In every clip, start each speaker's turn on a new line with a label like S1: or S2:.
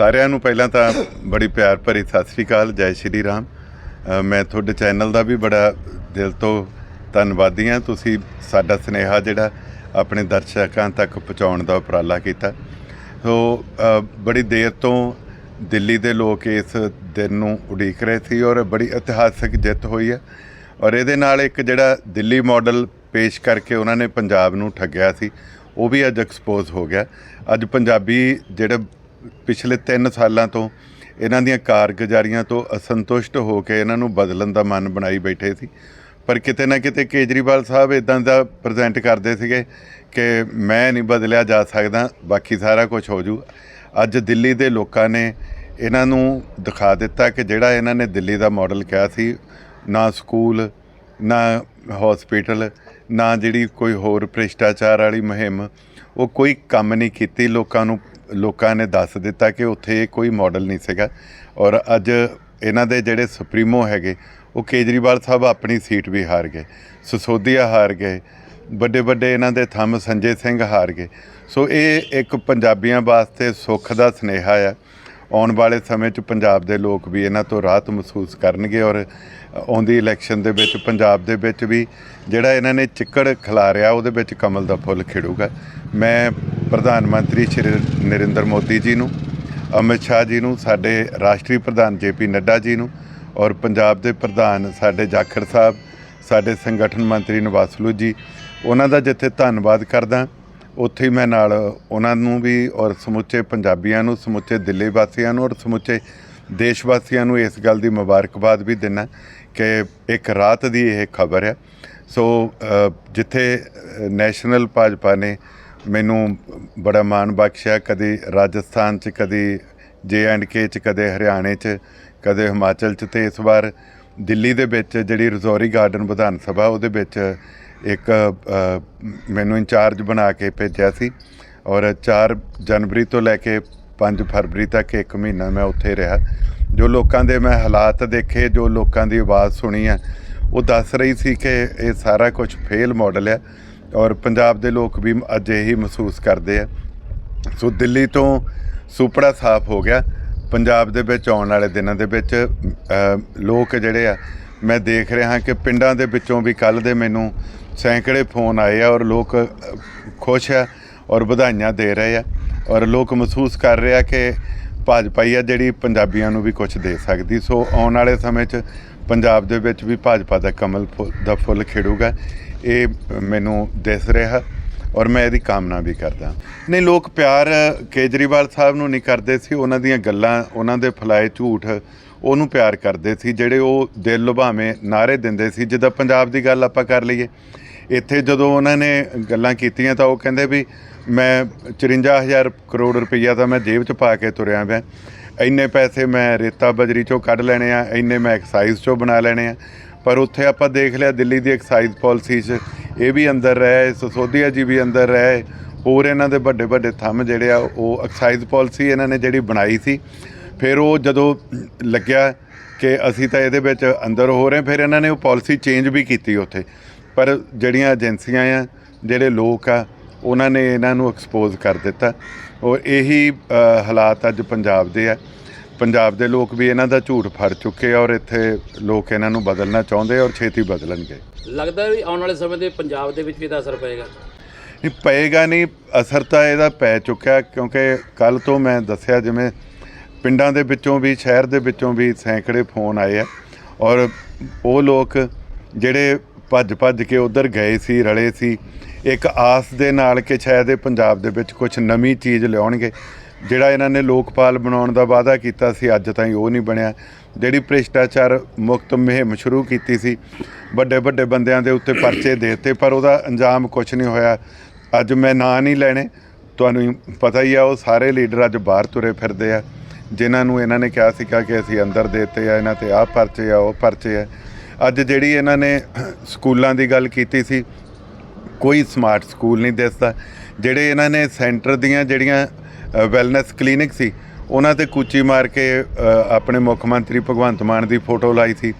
S1: ਸਾਰਿਆਂ ਨੂੰ ਪਹਿਲਾਂ ਤਾਂ ਬੜੀ ਪਿਆਰ ਭਰੀ ਸਤਿ ਸ੍ਰੀ ਅਕਾਲ, ਜੈ ਸ਼੍ਰੀ ਰਾਮ। ਮੈਂ ਤੁਹਾਡੇ ਚੈਨਲ ਦਾ ਵੀ ਬੜਾ ਦਿਲ ਤੋਂ ਧੰਨਵਾਦੀ ਹਾਂ। ਤੁਸੀਂ ਸਾਡਾ ਸਨੇਹਾ ਜਿਹੜਾ ਆਪਣੇ ਦਰਸ਼ਕਾਂ ਤੱਕ ਪਹੁੰਚਾਉਣ ਦਾ ਉਪਰਾਲਾ ਕੀਤਾ। ਸੋ ਬੜੀ ਦੇਰ ਤੋਂ ਦਿੱਲੀ ਦੇ ਲੋਕ ਇਸ ਦਿਨ ਨੂੰ ਉਡੀਕ ਰਹੇ ਸੀ ਔਰ ਬੜੀ ਇਤਿਹਾਸਕ ਜਿੱਤ ਹੋਈ ਹੈ। ਔਰ ਇਹਦੇ ਨਾਲ ਇੱਕ ਜਿਹੜਾ ਦਿੱਲੀ ਮਾਡਲ ਪੇਸ਼ ਕਰਕੇ ਉਹਨਾਂ ਨੇ ਪੰਜਾਬ ਨੂੰ ਠੱਗਿਆ ਸੀ, ਉਹ ਵੀ ਅੱਜ ਐਕਸਪੋਜ਼ ਹੋ ਗਿਆ। ਅੱਜ ਪੰਜਾਬੀ ਜਿਹੜੇ ਪਿਛਲੇ 3 ਸਾਲਾਂ ਤੋਂ ਇਹਨਾਂ ਦੀਆਂ ਕਾਰਗੁਜ਼ਾਰੀਆਂ ਤੋਂ ਅਸੰਤੁਸ਼ਟ ਹੋ ਕੇ ਇਹਨਾਂ ਨੂੰ ਬਦਲਣ ਦਾ ਮਨ ਬਣਾਈ ਬੈਠੇ ਸੀ। ਪਰ ਕਿਤੇ ਨਾ ਕਿਤੇ ਕੇਜਰੀਵਾਲ ਸਾਹਿਬ ਇਦਾਂ ਦਾ ਪ੍ਰੈਜ਼ੈਂਟ ਕਰਦੇ ਸੀਗੇ ਕਿ ਮੈਂ ਨਹੀਂ ਬਦਲਿਆ ਜਾ ਸਕਦਾ, ਬਾਕੀ ਸਾਰਾ ਕੁਝ ਹੋ ਜੂ। ਅੱਜ ਦਿੱਲੀ ਦੇ ਲੋਕਾਂ ਨੇ ਇਹਨਾਂ ਨੂੰ ਦਿਖਾ ਦਿੱਤਾ ਕਿ ਜਿਹੜਾ ਇਹਨਾਂ ਨੇ ਦਿੱਲੀ ਦਾ ਮਾਡਲ ਕਿਹਾ ਸੀ, ਨਾ ਸਕੂਲ, ਨਾ ਹਸਪੀਟਲ, ਨਾ ਜਿਹੜੀ ਕੋਈ ਹੋਰ ਭ੍ਰਿਸ਼ਟਾਚਾਰ ਵਾਲੀ ਮੁਹਿੰਮ, ਉਹ ਕੋਈ ਕੰਮ ਨਹੀਂ ਕੀਤੀ ਲੋਕਾਂ ਨੂੰ ਲੋਕਾਂ ਨੇ ਦੱਸ ਦਿੱਤਾ ਕਿ ਉੱਥੇ ਇਹ ਕੋਈ ਮਾਡਲ ਨਹੀਂ ਸੀਗਾ। ਔਰ ਅੱਜ ਇਹਨਾਂ ਦੇ ਜਿਹੜੇ ਸੁਪਰੀਮੋ ਹੈਗੇ, ਉਹ ਕੇਜਰੀਵਾਲ ਸਾਹਿਬ ਆਪਣੀ ਸੀਟ ਵੀ ਹਾਰ ਗਏ। ਸਸੋਦੀਆ ਹਾਰ ਗਏ। ਵੱਡੇ ਵੱਡੇ ਇਹਨਾਂ ਦੇ ਥੰਮ ਸੰਜੇ ਸਿੰਘ ਹਾਰ ਗਏ। ਸੋ ਇਹ ਇੱਕ ਪੰਜਾਬੀਆਂ ਵਾਸਤੇ ਸੁੱਖ ਦਾ ਸਨੇਹਾ ਆ। ਆਉਣ ਵਾਲੇ ਸਮੇਂ 'ਚ ਪੰਜਾਬ ਦੇ ਲੋਕ ਵੀ ਇਹਨਾਂ ਤੋਂ ਰਾਹਤ ਮਹਿਸੂਸ ਕਰਨਗੇ ਔਰ ਆਉਂਦੀ ਇਲੈਕਸ਼ਨ ਦੇ ਵਿੱਚ ਪੰਜਾਬ ਦੇ ਵਿੱਚ ਵੀ ਜਿਹੜਾ ਇਹਨਾਂ ਨੇ ਚਿੱਕੜ ਖਿਲਾਰਿਆ, ਉਹਦੇ ਵਿੱਚ ਕਮਲ ਦਾ ਫੁੱਲ ਖਿੜੂਗਾ। ਮੈਂ ਪ੍ਰਧਾਨ ਮੰਤਰੀ ਸ਼੍ਰੀ ਨਰਿੰਦਰ ਮੋਦੀ ਜੀ ਨੂੰ, ਅਮਿਤ ਸ਼ਾਹ ਜੀ ਨੂੰ, ਸਾਡੇ ਰਾਸ਼ਟਰੀ ਪ੍ਰਧਾਨ ਜੇਪੀ ਨੱਡਾ ਜੀ ਨੂੰ ਔਰ ਪੰਜਾਬ ਦੇ ਪ੍ਰਧਾਨ ਸਾਡੇ ਜਾਖੜ ਸਾਹਿਬ, ਸਾਡੇ ਸੰਗਠਨ ਮੰਤਰੀ ਨਵਾਸਲੂ ਜੀ, ਉਹਨਾਂ ਦਾ ਜਿੱਥੇ ਧੰਨਵਾਦ ਕਰਦਾ, ਉੱਥੇ ਹੀ ਮੈਂ ਨਾਲ ਉਹਨਾਂ ਨੂੰ ਵੀ ਔਰ ਸਮੁੱਚੇ ਪੰਜਾਬੀਆਂ ਨੂੰ, ਸਮੁੱਚੇ ਦਿੱਲੀ ਵਾਸੀਆਂ ਨੂੰ ਔਰ ਸਮੁੱਚੇ ਦੇਸ਼ ਵਾਸੀਆਂ ਨੂੰ ਇਸ ਗੱਲ ਦੀ ਮੁਬਾਰਕਬਾਦ ਵੀ ਦਿੰਦਾ ਕਿ ਇੱਕ ਰਾਤ ਦੀ ਇਹ ਖਬਰ ਹੈ। ਸੋ ਜਿੱਥੇ ਨੈਸ਼ਨਲ ਭਾਜਪਾ ਨੇ ਮੈਨੂੰ ਬੜਾ ਮਾਣ ਬਖਸ਼ਿਆ ਕਦੀ ਰਾਜਸਥਾਨ 'ਚ, ਕਦੀ ਜੇ ਐਂਡ ਕੇ 'ਚ, ਕਦੇ ਹਰਿਆਣੇ 'ਚ, ਕਦੇ ਹਿਮਾਚਲ 'ਚ ਤੇ ਇਸ ਵਾਰ ਦਿੱਲੀ ਦੇ ਵਿੱਚ ਜਿਹੜੀ ਰਜ਼ੌਰੀ ਗਾਰਡਨ ਵਿਧਾਨ ਸਭਾ ਉਹਦੇ ਵਿੱਚ ਇੱਕ ਮੈਨੂੰ ਇੰਚਾਰਜ ਬਣਾ ਕੇ ਭੇਜਿਆ ਸੀ ਔਰ 4 ਜਨਵਰੀ ਤੋਂ ਲੈ ਕੇ 5 ਫਰਵਰੀ ਤੱਕ ਇੱਕ ਮਹੀਨਾ ਮੈਂ ਉੱਥੇ ਰਿਹਾ। ਜੋ ਲੋਕਾਂ ਦੇ ਮੈਂ ਹਾਲਾਤ ਦੇਖੇ, ਜੋ ਲੋਕਾਂ ਦੀ ਆਵਾਜ਼ ਸੁਣੀ ਹੈ, ਉਹ ਦੱਸ ਰਹੀ ਸੀ ਕਿ ਇਹ ਸਾਰਾ ਕੁਝ ਫੇਲ ਮਾਡਲ ਹੈ। ਔਰ ਪੰਜਾਬ ਦੇ ਲੋਕ ਵੀ ਅੱਜ ਇਹੀ ਮਹਿਸੂਸ ਕਰਦੇ ਆ। ਸੋ ਦਿੱਲੀ ਤੋਂ ਸੁਪੜਾ ਸਾਫ਼ ਹੋ ਗਿਆ। ਪੰਜਾਬ ਦੇ ਵਿੱਚ ਆਉਣ ਵਾਲੇ ਦਿਨਾਂ ਦੇ ਵਿੱਚ ਲੋਕ ਜਿਹੜੇ ਆ, ਮੈਂ ਦੇਖ ਰਿਹਾ ਕਿ ਪਿੰਡਾਂ ਦੇ ਵਿੱਚੋਂ ਵੀ ਕੱਲ ਦੇ ਮੈਨੂੰ ਸੈਂਕੜੇ ਫੋਨ ਆਏ ਆ ਔਰ ਲੋਕ ਖੁਸ਼ ਆ ਔਰ ਵਧਾਈਆਂ ਦੇ ਰਹੇ ਆ। ਔਰ ਲੋਕ ਮਹਿਸੂਸ ਕਰ ਰਹੇ ਆ ਕਿ ਭਾਜਪਾ ਹੀ ਆ ਜਿਹੜੀ ਪੰਜਾਬੀਆਂ ਨੂੰ ਵੀ ਕੁਝ ਦੇ ਸਕਦੀ। ਸੋ ਆਉਣ ਵਾਲੇ ਸਮੇਂ 'ਚ ਪੰਜਾਬ ਦੇ ਵਿੱਚ ਵੀ ਭਾਜਪਾ ਦਾ ਕਮਲ ਫੁੱਲ, ਦਾ ਫੁੱਲ ਖਿੜੂਗਾ। ਇਹ ਮੈਨੂੰ ਦਿਸ ਰਿਹਾ ਔਰ ਮੈਂ ਇਹਦੀ ਕਾਮਨਾ ਵੀ ਕਰਦਾ। ਨਹੀਂ, ਲੋਕ ਪਿਆਰ ਕੇਜਰੀਵਾਲ ਸਾਹਿਬ ਨੂੰ ਨਹੀਂ ਕਰਦੇ ਸੀ। ਉਹਨਾਂ ਦੀਆਂ ਗੱਲਾਂ, ਉਹਨਾਂ ਦੇ ਫਲਾਏ ਝੂਠ, ਉਹਨੂੰ ਪਿਆਰ ਕਰਦੇ ਸੀ, ਜਿਹੜੇ ਉਹ ਦਿਲ ਲੁਭਾਵੇਂ ਨਾਰੇ ਦਿੰਦੇ ਸੀ। ਜਿੱਦਾਂ ਪੰਜਾਬ ਦੀ ਗੱਲ ਆਪਾਂ ਕਰ ਲਈਏ, ਇੱਥੇ ਜਦੋਂ ਉਹਨਾਂ ਨੇ ਗੱਲਾਂ ਕੀਤੀਆਂ ਤਾਂ ਉਹ ਕਹਿੰਦੇ ਵੀ, ਮੈਂ 54000 ਕਰੋੜ ਰੁਪਈਆ ਤਾਂ ਮੈਂ ਜੇਬ 'ਚ ਪਾ ਕੇ ਤੁਰਿਆ ਪਿਆ। ਇੰਨੇ ਪੈਸੇ ਮੈਂ ਰੇਤਾ ਬਜਰੀ 'ਚੋਂ ਕੱਢ ਲੈਣੇ ਆ, ਇੰਨੇ ਮੈਂ ਐਕਸਾਈਜ਼ 'ਚੋਂ ਬਣਾ ਲੈਣੇ ਆ। ਪਰ ਉੱਥੇ ਆਪਾਂ ਦੇਖ ਲਿਆ ਦਿੱਲੀ ਦੀ ਐਕਸਾਈਜ਼ ਪਾਲਿਸੀ 'ਚ ਇਹ ਵੀ ਅੰਦਰ ਰਹੇ, ਸਸੋਦੀਆ ਜੀ ਵੀ ਅੰਦਰ ਰਹੇ, ਹੋਰ ਇਹਨਾਂ ਦੇ ਵੱਡੇ ਵੱਡੇ ਥੰਮ ਜਿਹੜੇ ਆ, ਉਹ ਐਕਸਾਈਜ਼ ਪਾਲਿਸੀ ਇਹਨਾਂ ਨੇ ਜਿਹੜੀ ਬਣਾਈ ਸੀ। ਫਿਰ ਉਹ ਜਦੋਂ ਲੱਗਿਆ ਕਿ ਅਸੀਂ ਤਾਂ ਇਹਦੇ ਵਿੱਚ ਅੰਦਰ ਹੋ ਰਹੇ, ਫਿਰ ਇਹਨਾਂ ਨੇ ਉਹ ਪਾਲਿਸੀ ਚੇਂਜ ਵੀ ਕੀਤੀ ਉੱਥੇ। ਪਰ ਜਿਹੜੀਆਂ ਏਜੰਸੀਆਂ ਆ, ਜਿਹੜੇ ਲੋਕ ਆ, ਉਹਨਾਂ ਨੇ ਇਹਨਾਂ ਨੂੰ ਐਕਸਪੋਜ਼ ਕਰ ਦਿੱਤਾ। ਔਰ ਇਹੀ ਹਾਲਾਤ ਅੱਜ ਪੰਜਾਬ ਦੇ ਆ। ਪੰਜਾਬ ਦੇ ਲੋਕ ਵੀ ਇਹਨਾਂ ਦਾ ਝੂਠ ਫੜ ਚੁੱਕੇ ਔਰ ਇੱਥੇ ਲੋਕ ਇਹਨਾਂ ਨੂੰ ਬਦਲਣਾ ਚਾਹੁੰਦੇ ਔਰ ਛੇਤੀ ਬਦਲਣਗੇ।
S2: ਲੱਗਦਾ ਵੀ ਆਉਣ ਵਾਲੇ ਸਮੇਂ ਦੇ ਪੰਜਾਬ ਦੇ ਵਿੱਚ ਵੀ ਇਹਦਾ ਅਸਰ ਪਏਗਾ।
S1: ਨਹੀਂ ਪਏਗਾ ਨਹੀਂ ਅਸਰ ਤਾਂ ਇਹਦਾ ਪੈ ਚੁੱਕਿਆ ਕਿਉਂਕਿ ਕੱਲ ਤੋਂ ਮੈਂ ਦੱਸਿਆ ਜਿਵੇਂ ਪਿੰਡਾਂ ਦੇ ਵਿੱਚੋਂ ਵੀ ਸ਼ਹਿਰ ਦੇ ਵਿੱਚੋਂ ਵੀ ਸੈਂਕੜੇ ਫੋਨ ਆਏ ਆ ਔਰ ਉਹ ਲੋਕ ਜਿਹੜੇ ਭੱਜ ਭੱਜ ਕੇ ਉਧਰ ਗਏ ਸੀ ਰਲੇ ਸੀ ਇੱਕ ਆਸ ਦੇ ਨਾਲ ਕਿ ਸ਼ਾਇਦ ਇਹ ਪੰਜਾਬ ਦੇ ਵਿੱਚ ਕੁਝ ਨਵੀਂ ਚੀਜ਼ ਲਿਆਉਣਗੇ। ਜਿਹੜਾ ਇਹਨਾਂ ਨੇ ਲੋਕਪਾਲ ਬਣਾਉਣ ਦਾ ਵਾਅਦਾ ਕੀਤਾ ਸੀ, ਅੱਜ ਤਾਈਂ ਉਹ ਨਹੀਂ ਬਣਿਆ। ਜਿਹੜੀ ਭ੍ਰਿਸ਼ਟਾਚਾਰ ਮੁਕਤ ਮੁਹਿੰਮ ਸ਼ੁਰੂ ਕੀਤੀ ਸੀ, ਵੱਡੇ ਵੱਡੇ ਬੰਦਿਆਂ ਦੇ ਉੱਤੇ ਪਰਚੇ ਦੇ ਦਿੱਤੇ, ਪਰ ਉਹਦਾ ਅੰਜਾਮ ਕੁਝ ਨਹੀਂ ਹੋਇਆ। ਅੱਜ ਮੈਂ ਨਾਂ ਨਹੀਂ ਲੈਣੇ। ਤੁਹਾਨੂੰ ਪਤਾ ਹੀ ਆ, ਉਹ ਸਾਰੇ ਲੀਡਰ ਅੱਜ ਬਾਹਰ ਤੁਰੇ ਫਿਰਦੇ ਆ, ਜਿਨ੍ਹਾਂ ਨੂੰ ਇਹਨਾਂ ਨੇ ਕਿਹਾ ਸੀਗਾ ਕਿ ਅਸੀਂ ਅੰਦਰ ਦੇਤੇ ਆ, ਇਹਨਾਂ ਤੇ ਆਹ ਪਰਚੇ ਆ, ਉਹ ਪਰਚੇ ਆ। ਅੱਜ ਜਿਹੜੀ ਇਹਨਾਂ ਨੇ ਸਕੂਲਾਂ ਦੀ ਗੱਲ ਕੀਤੀ ਸੀ, ਕੋਈ ਸਮਾਰਟ ਸਕੂਲ ਨਹੀਂ ਦਿਸਦਾ। ਜਿਹੜੇ ਇਹਨਾਂ ਨੇ ਸੈਂਟਰ ਦੀਆਂ ਜਿਹੜੀਆਂ ਵੈਲਨੈਸ ਕਲੀਨਿਕ ਸੀ। ਉਹਨਾਂ ਤੇ ਕੂਚੀ ਮਾਰ ਕੇ ਆਪਣੇ ਮੁੱਖ ਮੰਤਰੀ ਭਗਵੰਤ ਮਾਨ ਦੀ ਫੋਟੋ ਲਾਈ ਸੀ।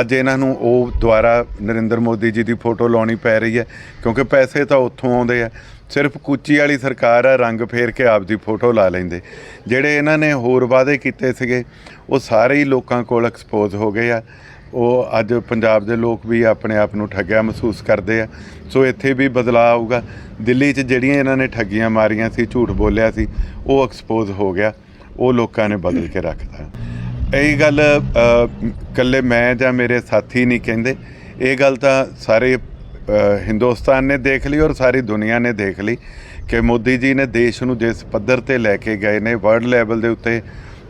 S1: ਅੱਜ ਇਹਨਾਂ ਨੂੰ ਉਹ ਦੁਆਰਾ ਨਰਿੰਦਰ ਮੋਦੀ ਜੀ ਦੀ ਫੋਟੋ ਲਾਉਣੀ ਪੈ ਰਹੀ ਹੈ, ਕਿਉਂਕਿ ਪੈਸੇ ਤਾਂ ਉੱਥੋਂ ਆਉਂਦੇ ਆ। ਸਿਰਫ ਕੂਚੀ ਵਾਲੀ ਸਰਕਾਰ ਆ, ਰੰਗ ਫੇਰ ਕੇ ਆਪ ਦੀ ਫੋਟੋ ਲਾ ਲੈਂਦੇ। ਜਿਹੜੇ ਇਹਨਾਂ ਨੇ ਹੋਰ ਵਾਅਦੇ ਕੀਤੇ ਸੀਗੇ, ਉਹ ਸਾਰੇ ਹੀ ਲੋਕਾਂ ਕੋਲ ਐਕਸਪੋਜ਼ ਹੋ ਗਏ ਆ। ਉਹ ਅੱਜ ਪੰਜਾਬ ਦੇ ਲੋਕ ਵੀ ਆਪਣੇ ਆਪ ਨੂੰ ਠੱਗਿਆ ਮਹਿਸੂਸ ਕਰਦੇ ਆ। ਸੋ ਇੱਥੇ ਵੀ ਬਦਲਾਅ ਆਊਗਾ। ਦਿੱਲੀ 'ਚ ਜਿਹੜੀਆਂ ਇਹਨਾਂ ਨੇ ਠੱਗੀਆਂ ਮਾਰੀਆਂ ਸੀ ਝੂਠ ਬੋਲਿਆ ਸੀ ਉਹ ਐਕਸਪੋਜ਼ ਹੋ ਗਿਆ। ਉਹ ਲੋਕਾਂ ਨੇ ਬਦਲ ਕੇ ਰੱਖਤਾ ਇਹ ਗੱਲ ਅ, ਇਕੱਲੇ ਮੈਂ ਜਾਂ ਮੇਰੇ ਸਾਥੀ ਨਹੀਂ ਕਹਿੰਦੇ। ਇਹ ਗੱਲ ਤਾਂ ਸਾਰੇ ਹਿੰਦੁਸਤਾਨ ਨੇ ਦੇਖ ਲਈ ਔਰ ਸਾਰੀ ਦੁਨੀਆ ਨੇ ਦੇਖ ਲਈ ਕਿ ਮੋਦੀ ਜੀ ਨੇ ਦੇਸ਼ ਨੂੰ ਜਿਸ ਪੱਧਰ ਤੇ ਲੈ ਕੇ ਗਏ ਨੇ ਵਰਲਡ ਲੈਵਲ ਦੇ ਉੱਤੇ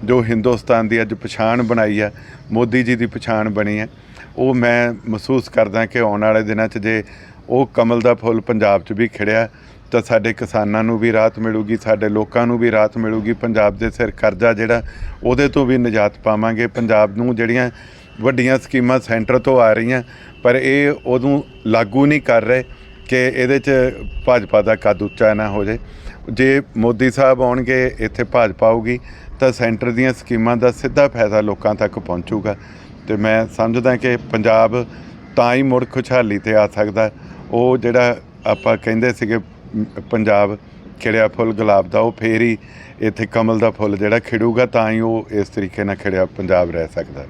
S1: ਜੋ ਹਿੰਦੁਸਤਾਨ ਦੀ ਅੱਜ ਪਛਾਣ ਬਣਾਈ ਆ ਮੋਦੀ ਜੀ ਦੀ ਪਛਾਣ ਬਣੀ ਹੈ, ਉਹ ਮੈਂ ਮਹਿਸੂਸ ਕਰਦਾ ਕਿ ਆਉਣ ਵਾਲੇ ਦਿਨਾਂ 'ਚ ਜੇ ਉਹ ਕਮਲ ਦਾ ਫੁੱਲ ਪੰਜਾਬ 'ਚ ਵੀ ਖਿੜਿਆ, ਤਾਂ ਸਾਡੇ ਕਿਸਾਨਾਂ ਨੂੰ ਵੀ ਰਾਹਤ ਮਿਲੂਗੀ, ਸਾਡੇ ਲੋਕਾਂ ਨੂੰ ਵੀ ਰਾਹਤ ਮਿਲੂਗੀ, ਪੰਜਾਬ ਦੇ ਸਿਰ ਕਰਜ਼ਾ ਜਿਹੜਾ, ਉਹਦੇ ਤੋਂ ਵੀ ਨਿਜਾਤ ਪਾਵਾਂਗੇ। ਪੰਜਾਬ ਨੂੰ ਜਿਹੜੀਆਂ ਵੱਡੀਆਂ ਸਕੀਮਾਂ ਸੈਂਟਰ ਤੋਂ ਆ ਰਹੀਆਂ, ਪਰ ਇਹ ਉਦੋਂ ਲਾਗੂ ਨਹੀਂ ਕਰ ਰਹੇ। ਕਿ ਇਹਦੇ 'ਚ ਭਾਜਪਾ ਦਾ ਕੱਦ ਉੱਚਾ ਨਾ ਹੋ ਜੇ ਜੇ ਮੋਦੀ ਸਾਹਿਬ ਆਉਣਗੇ, ਇੱਥੇ ਭਾਜਪਾ ਆਊਗੀ, ਤਾਂ ਸੈਂਟਰ ਦੀਆਂ ਸਕੀਮਾਂ ਦਾ ਸਿੱਧਾ ਫਾਇਦਾ ਲੋਕਾਂ ਤੱਕ ਪਹੁੰਚੂਗਾ। ਤੇ ਮੈਂ ਸਮਝਦਾ ਕਿ ਪੰਜਾਬ ਤਾਂ ਹੀ ਮੁੜ ਖੁਸ਼ਹਾਲੀ ਤੇ ਆ ਸਕਦਾ। ਉਹ ਜਿਹੜਾ ਆਪਾਂ ਕਹਿੰਦੇ ਸੀਗੇ, ਪੰਜਾਬ ਖਿੜਿਆ ਫੁੱਲ ਗੁਲਾਬ ਦਾ, ਉਹ ਫੇਰ ਹੀ ਇੱਥੇ ਕਮਲ ਦਾ ਫੁੱਲ ਜਿਹੜਾ ਖਿੜੂਗਾ, ਤਾਂ ਹੀ ਉਹ ਇਸ ਤਰੀਕੇ ਨਾਲ ਖਿੜਿਆ ਪੰਜਾਬ ਰਹਿ ਸਕਦਾ।